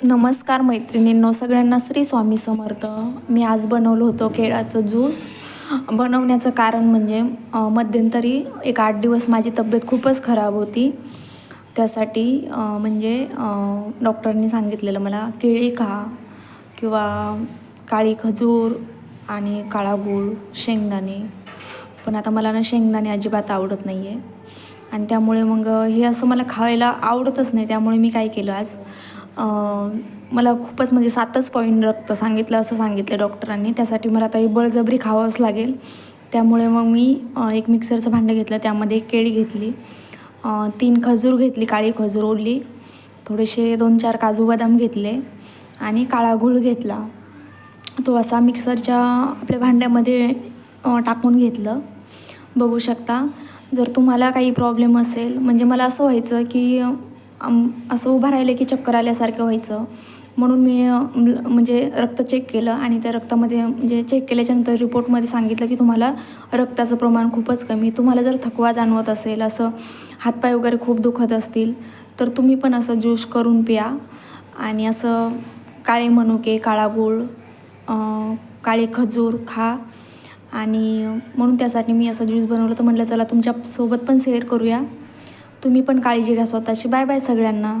नमस्कार मैत्रिणींनो सगळ्यांना श्री स्वामी समर्थ. मी आज बनवलं होतं केळाचं ज्यूस. बनवण्याचं कारण म्हणजे मध्यंतरी एक आठ दिवस माझी तब्येत खूपच खराब होती. त्यासाठी म्हणजे डॉक्टरांनी सांगितलेलं मला केळी खा किंवा काळी खजूर आणि काळा गूळ शेंगदाणे. पण आता मला ना शेंगदाणे अजिबात आवडत नाही आहे आणि त्यामुळे मग हे असं मला खायला आवडतच नाही त्यामुळे मी काय केलं आज? मला खूपच म्हणजे सातच पॉईंट रक्त सांगितलं असं सांगितलं डॉक्टरांनी. त्यासाठी मला आता हे बळजबरी खावंच लागेल. त्यामुळे मग मी एक मिक्सरचं भांडं घेतलं. त्यामध्ये एक केळी घेतली. तीन खजूर घेतली काळी खजूर ओढली थोडेसे दोन चार काजू बदाम घेतले आणि काळा गुळ घेतला. तो असा मिक्सरच्या आपल्या भांड्यामध्ये टाकून घेतलं. बघू शकता जर तुम्हाला काही प्रॉब्लेम असेल म्हणजे मला असं व्हायचं की असं उभं राहिलं की चक्कर आल्यासारखं व्हायचं. म्हणून मी म्हणजे रक्त चेक केलं आणि त्या रक्तामध्ये म्हणजे चेक केल्याच्यानंतर रिपोर्टमध्ये सांगितलं की तुम्हाला रक्ताचं प्रमाण खूपच कमी तुम्हाला जर थकवा जाणवत असेल असं हातपाय वगैरे खूप दुखत असतील तर तुम्ही पण असं ज्यूस करून प्या. आणि असं काळे मनुके काळा गूळ काळे खजूर खा. आणि म्हणून त्यासाठी मी असं ज्यूस बनवलं. तर म्हटलं चला तुमच्यासोबत पण शेअर करूया. तुम्ही पण काळजी घ्या स्वतःची. बाय बाय सगळ्यांना.